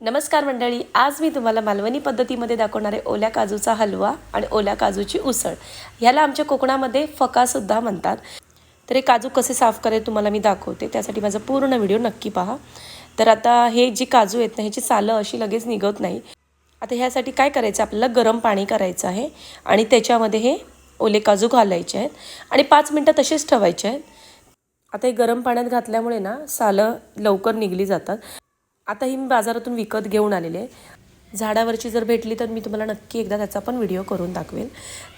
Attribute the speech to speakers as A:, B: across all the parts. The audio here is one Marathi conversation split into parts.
A: नमस्कार मंडळी आज मी तुम्हाला मालवणी पद्धतीमध्ये दाखवणारे ओल्या काजूचा हलवा आणि ओल्या काजूची उसळ ह्याला आमच्या कोकणामध्ये फकासुद्धा म्हणतात. तर हे काजू कसे साफ करायचे तुम्हाला मी दाखवते. त्यासाठी माझा पूर्ण व्हिडिओ नक्की पहा. तर आता हे जी काजू आहेत ना ह्याची सालं अशी लगेच निघत नाही. आता ह्यासाठी काय करायचं? आपल्याला गरम पाणी करायचं आहे आणि त्याच्यामध्ये हे ओले काजू घालायचे आहेत आणि पाच मिनटं तसेच ठेवायचे आहेत. आता हे गरम पाण्यात घातल्यामुळे ना सालं लवकर निघली जातात. आता ही मी बाजारातून विकत घेऊन आलेले आहे. झाडावरची जर भेटली तर मी तुम्हाला नक्की एकदा त्याचा पण व्हिडिओ करून दाखवेल.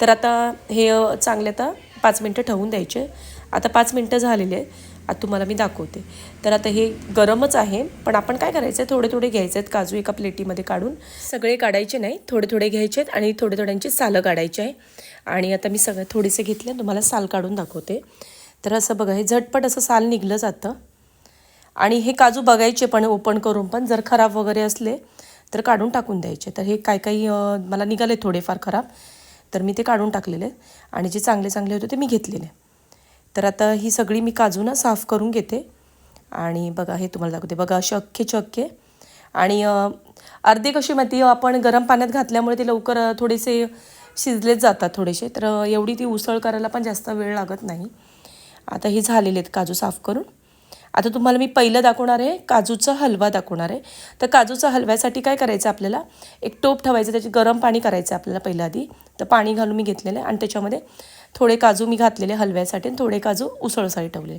A: तर आता हे चांगले आता पाच मिनटं ठेवून द्यायचे. आता पाच मिनटं झालेले आहे आता तुम्हाला मी दाखवते. तर आता हे गरमच आहे पण आपण काय करायचं आहे थोडे थोडे घ्यायचे आहेत काजू एका प्लेटीमध्ये काढून. सगळे काढायचे नाही थोडे थोडे घ्यायचे आहेत आणि थोडे थोड्यांची सालं काढायची आहे. आणि आता मी सगळं थोडेसे घेतले तुम्हाला साल काढून दाखवते. तर असं बघा हे झटपट असं साल निघलं जातं. आणि हे काजू बघायचे पण ओपन करून पण जर खराब वगैरे असले तर काढून टाकून द्यायचे. तर हे काय काही मला निघाले थोडेफार खराब तर मी ते काढून टाकलेले आणि जे चांगले चांगले होते ते मी घेतलेले. तर आता ही सगळी मी काजू ना साफ करून घेते आणि बघा हे तुम्हाला दाखवते. बघा असे अख्खे आणि अर्धे कशी माहिती आपण गरम पाण्यात घातल्यामुळे ते लवकर थोडेसे शिजलेच जातात थोडेसे. तर एवढी ती उसळ करायला पण जास्त वेळ लागत नाही. आता हे झालेले आहेत काजू साफ करून. आता तुम्हाला मी पहिलं दाखवणार आहे काजूचा हलवा दाखवणार आहे. तर काजूचा हलव्यासाठी काय करायचं आपल्याला? एक टोप ठेवायचं त्याची गरम पाणी करायचं आपल्याला पहिलं आधी तर पाणी घालून मी घेतलेलं आहे आणि त्याच्यामध्ये थोडे काजू मी घातलेले हलव्यासाठी आणि थोडे काजू उसळसाठी ठेवले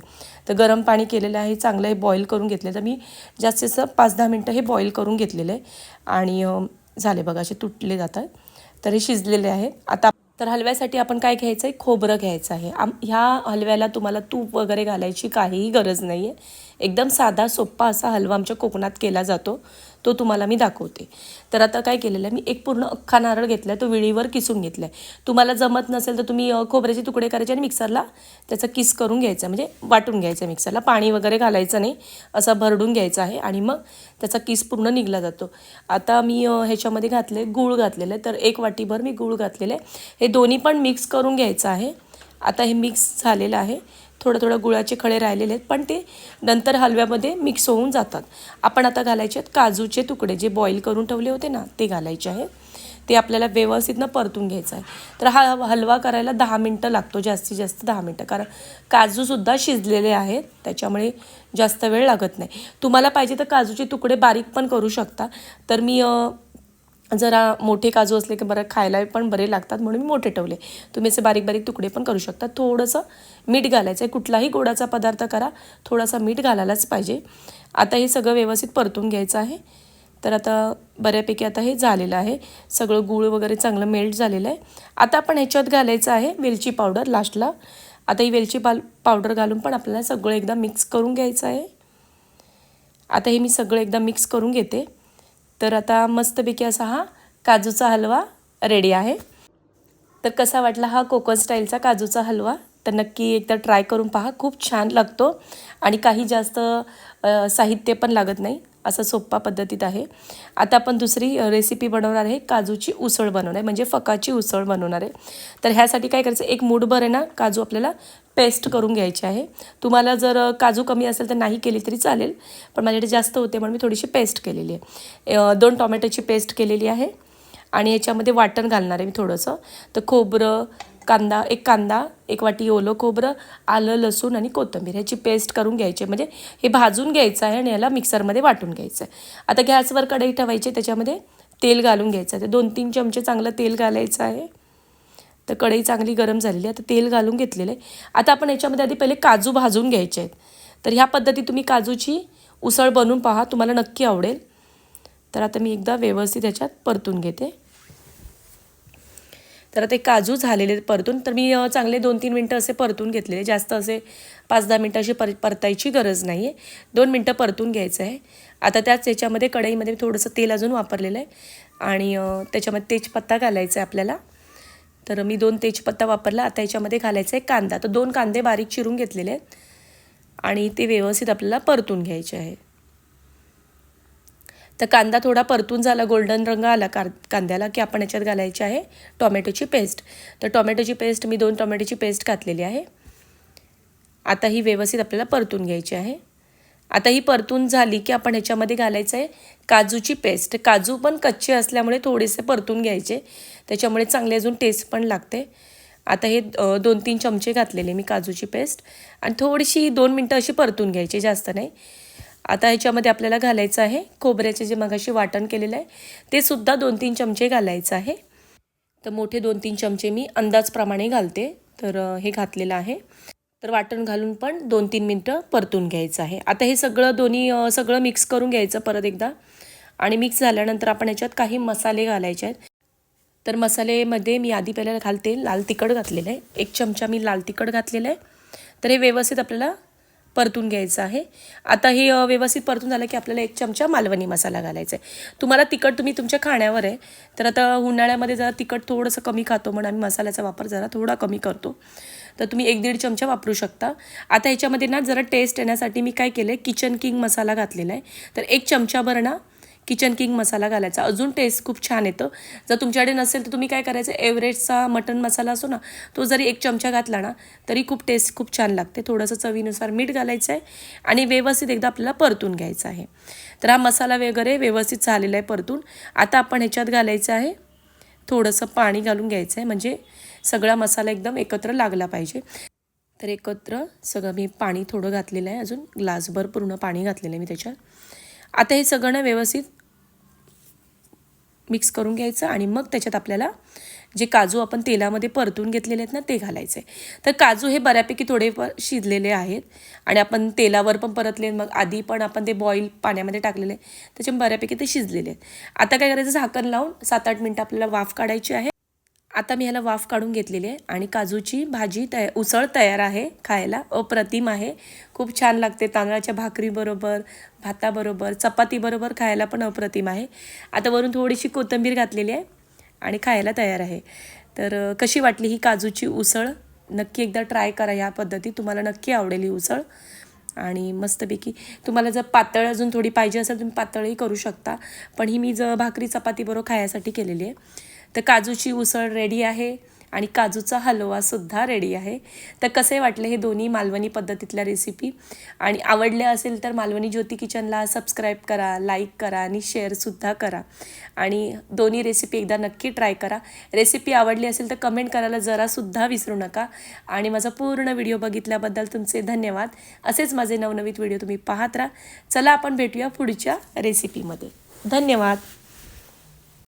A: तर गरम पाणी केलेलं आहे चांगलं हे बॉईल करून घेतले तर मी जास्तीत जास्त पाच दहा मिनटं हे बॉईल करून घेतलेलं आहे. आणि झाले बघा असे तुटले जातात. तर हे शिजलेले आहेत आता तर हलव्यासाठी आपण काय घ्यायचं आहे खोबरं घ्यायचं आहे. आम ह्या हलव्याला तुम्हाला तूप वगैरे घालायची काहीही गरज नाही आहे एकदम साधा सोप्पा असा हलवा आमच्या कोकणात केला जातो. तो तुम्हाला मी दाखवते. तर आता काय केलेलं आहे? मी एक पूर्ण अख्खा नारळ घेतला आहे तो विळीवर किसून घेतला आहे तुम्हाला जमत नसेल तर तुम्ही खोबऱ्याचे तुकडे करायचे आणि मिक्सरला त्याचा किस करून घ्यायचा म्हणजे वाटून घ्यायचं मिक्सरला पाणी वगैरे घालायचं नाही. असा भरडून घ्यायचा आहे आणि मग त्याचा किस पूर्ण निघला जातो. आता मी ह्याच्यामध्ये घातले गूळ घातलेलं आहे. तर एक वाटीभर मी गूळ घातलेलं आहे. हे दोन्ही पण मिक्स करून घ्यायचं आहे. आता हे मिक्स झालेलं आहे. थोडं थोडं गुळाचे खडे राहिलेले आहेत पण ते नंतर हलव्यामध्ये मिक्स होऊन जातात. आपण आता घालायचे आहेत काजूचे तुकडे जे बॉईल करून ठेवले होते ना ते घालायचे आहेत ते आपल्याला व्यवस्थितनं परतून घ्यायचं आहे. तर हा हलवा करायला दहा मिनटं लागतो जास्तीत जास्त दहा मिनटं. कारण काजूसुद्धा शिजलेले आहेत त्याच्यामुळे जास्त वेळ लागत नाही. तुम्हाला पाहिजे तर काजूचे तुकडे बारीक पण करू शकता. तर मी जरा मोठे काजू असले की बरं खायला पण बरे लागतात म्हणून मी मोठे ठेवले. तुम्ही असे बारीक बारीक तुकडे पण करू शकता. थोडंसं मीठ घालायचं आहे कुठलाही गोडाचा पदार्थ करा. थोडासा मीठ घालायलाच पाहिजे. आता हे सगळं व्यवस्थित परतून घ्यायचं आहे. तर आता बऱ्यापैकी आता हे झालेलं आहे. सगळं गूळ वगैरे चांगलं मेल्ट झालेलं आहे. आता आपण ह्याच्यात घालायचं आहे वेलची पावडर लास्टला. आता ही वेलची पाल पावडर घालून पण आपल्याला सगळं एकदा मिक्स करून घ्यायचं आहे. आता हे मी सगळं एकदा मिक्स करून घेते. तर आता मस्तपैकी असा हा काजूचा हलवा रेडी आहे. तर कसा वाटला हा कोकण स्टाईलचा काजूचा हलवा? तर नक्की एकदा ट्राय करून पहा खूप छान लागतो. आणि काही जास्त साहित्य पण लागत नाही. असं सोप्पा पद्धतीत आहे. आता आपण दुसरी रेसिपी बनवणार आहे काजूची उसळ बनवणार आहे म्हणजे फकाची उसळ बनवणार आहे. तर ह्यासाठी काय करायचं एक मूठभर आहे ना काजू आपल्याला पेस्ट करून घ्यायची आहे. तुम्हाला जर काजू कमी असेल तर नाही केली तरी चालेल पण माझ्याकडे जास्त होते म्हणून मी थोडीशी पेस्ट केलेली आहे. दोन टोमॅटोची पेस्ट केलेली आहे. आणि याच्यामध्ये वाटण घालणार आहे मी थोडंसं. तर खोबरं कांदा एक कांदा एक वाटी ओलं खोबरं आलं लसूण आणि कोथिंबीर. ह्याची पेस्ट करून घ्यायची. आहे. म्हणजे हे भाजून घ्यायचं आहे आणि याला मिक्सरमध्ये वाटून घ्यायचं आहे. आता गॅसवर कढई ठेवायची त्याच्यामध्ये तेल घालून घ्यायचं आहे. तर दोन तीन चमचे चांगलं तेल घालायचं आहे. तर कढई चांगली गरम झालेली आहे. आता तेल घालून घेतलेलं आहे. आता आपण याच्यामध्ये आधी पहिले काजू भाजून घ्यायचे आहेत. तर ह्या पद्धती तुम्ही काजूची उसळ बनवून पहा. तुम्हाला नक्की आवडेल. तर आता मी एकदा व्यवस्थित ह्याच्यात परतून घेते. तर ते काजू झालेले परतून तर मी चांगले दोन तीन मिनटं असे परतून घेतलेले. जास्त असे पाच दहा मिनटं अशी पर परतायची गरज नाही आहे दोन मिनटं परतून घ्यायचं आहे. आता त्याच याच्यामध्ये कढईमध्ये थोडंसं तेल अजून वापरलेलं आहे. आणि त्याच्यामध्ये तेजपत्ता घालायचा आहे आपल्याला. तर मी दोन तेजपत्ता वापरला. आता याच्यामध्ये घालायचा आहे कांदा. तर दोन कांदे बारीक चिरून घेतलेले आहेत. आणि ते व्यवस्थित आपल्याला परतून घ्यायचे आहे. तर कांदा थोडा परतून झाला गोल्डन रंग आला का कांद्याला की आपण याच्यात घालायची आहे टॉमॅटोची पेस्ट तर टॉमॅटोची पेस्ट मी दोन टॉमॅटोची पेस्ट घातलेली आहे. आता ही व्यवस्थित आपल्याला परतून घ्यायची आहे. आता ही परतून झाली की आपण ह्याच्यामध्ये घालायचं आहे काजूची पेस्ट काजू पण कच्चे असल्यामुळे थोडेसे परतून घ्यायचे. त्याच्यामुळे चांगले अजून टेस्ट पण लागते. आता हे दोन तीन चमचे घातलेले मी काजूची पेस्ट आणि थोडीशी दोन मिनटं अशी परतून घ्यायची जास्त नाही. आता ह्याच्यामध्ये आपल्याला घालायचं आहे. खोबऱ्याचे जे मगाशी वाटण केलेलं आहे ते सुद्धा दोन तीन चमचे घालायचं आहे. तर मोठे दोन तीन चमचे मी अंदाजप्रमाणे घालते. तर हे घातलेलं आहे. तर वाटण घालून पण दोन तीन मिनटं परतून घ्यायचं आहे. आता हे सगळं दोन्ही सगळं मिक्स करून घ्यायचं परत एकदा. आणि मिक्स झाल्यानंतर आपण ह्याच्यात काही मसाले घालायचे आहेत. तर मसालेमध्ये मी आधी पहिल्याला घालते लाल तिखट घातलेलं आहे. एक चमचा मी लाल तिखट घातलेलं आहे. तर हे व्यवस्थित आपल्याला परतून घ्यायचं आहे. आता हे व्यवस्थित परतून झालं की आपल्याला एक चमचा मालवणी मसाला घालायचा आहे. तुम्हाला तिखट तुम्ही तुमच्या खाण्यावर आहे. तर आता उन्हाळ्यामध्ये जरा तिखट थोडंसं कमी खातो म्हणून आम्ही मसाल्याचा वापर जरा थोडा कमी करतो. तर तुम्ही एक दीड चमचा वापरू शकता. आता ह्याच्यामध्ये ना जरा टेस्ट येण्यासाठी मी काय केलं आहे किचन किंग मसाला घातलेला आहे. तर एक चमचाभर ना किचन किंग मसाला घालायचा. अजून टेस्ट खूप छान येतं. जर तुमच्याकडे नसेल तर तुम्ही काय करायचं? एव्हरेजचा मटन मसाला असो ना तो जरी एक चमचा घातला ना तरी खूप टेस्ट खूप छान लागते. थोडंसं चवीनुसार मीठ घालायचं आहे आणि व्यवस्थित एकदा आपल्याला परतून घ्यायचा आहे. तर हा मसाला वगैरे व्यवस्थित झालेला आहे परतून. आता आपण ह्याच्यात घालायचं आहे थोडंसं पाणी घालून घ्यायचं आहे. म्हणजे सगळा मसाला एकदम एकत्र लागला पाहिजे. तर एकत्र सगळं मी पाणी थोडं घातलेलं आहे. अजून ग्लासभर पूर्ण पाणी घातलेलं आहे मी त्याच्यात. आता हे सगळं ना व्यवस्थित मिक्स करून घ्यायचं आणि मग त्याच्यात आपल्याला जे काजू आपण तेलामध्ये परतून घेतलेले आहेत ना ते घालायचे. तर काजू हे बऱ्यापैकी थोडे प- शिजलेले आहेत आणि आपण तेलावर पण परतले मग आधी पण आपण ते बॉईल पाण्यामध्ये टाकलेले त्याच्या बऱ्यापैकी ते शिजलेले आहेत. आता काय करायचं झाकण लावून सात आठ मिनटं आपल्याला वाफ काढायची आहे. आता मी ह्याला वाफ काढून घेतलेली आहे आणि काजूची भाजी तया उसळ तयार आहे खायला. अप्रतिम आहे. खूप छान लागते तांदळाच्या भाकरीबरोबर भाताबरोबर चपातीबरोबर खायला पण अप्रतिम आहे. आता वरून थोडीशी कोथिंबीर घातलेली आहे आणि खायला तयार आहे. तर कशी वाटली ही काजूची उसळ? नक्की एकदा ट्राय करा ह्या पद्धतीत तुम्हाला नक्की आवडेल ही उसळ. आणि मस्तपैकी तुम्हाला जर पातळ अजून थोडी पाहिजे असेल तुम्ही पातळही करू शकता. पण ही मी ज भाकरी चपातीबरोबर खायसाठी केलेली आहे. तर काजूची उसळ रेडी आहे आणि काजूचा हलवासुद्धा रेडी आहे. तर कसे वाटले हे दोन्ही मालवणी पद्धतीतल्या रेसिपी आणि आवडल्या असेल तर मालवणी ज्योती किचनला सबस्क्राईब करा लाईक करा आणि शेअरसुद्धा करा. आणि दोन्ही रेसिपी एकदा नक्की ट्राय करा. रेसिपी आवडली असेल तर कमेंट करायला जरासुद्धा विसरू नका. आणि माझा पूर्ण व्हिडिओ बघितल्याबद्दल तुमचे धन्यवाद. असेच माझे नवनवीन व्हिडिओ तुम्ही पाहत राहा. चला आपण भेटूया पुढच्या रेसिपीमध्ये धन्यवाद.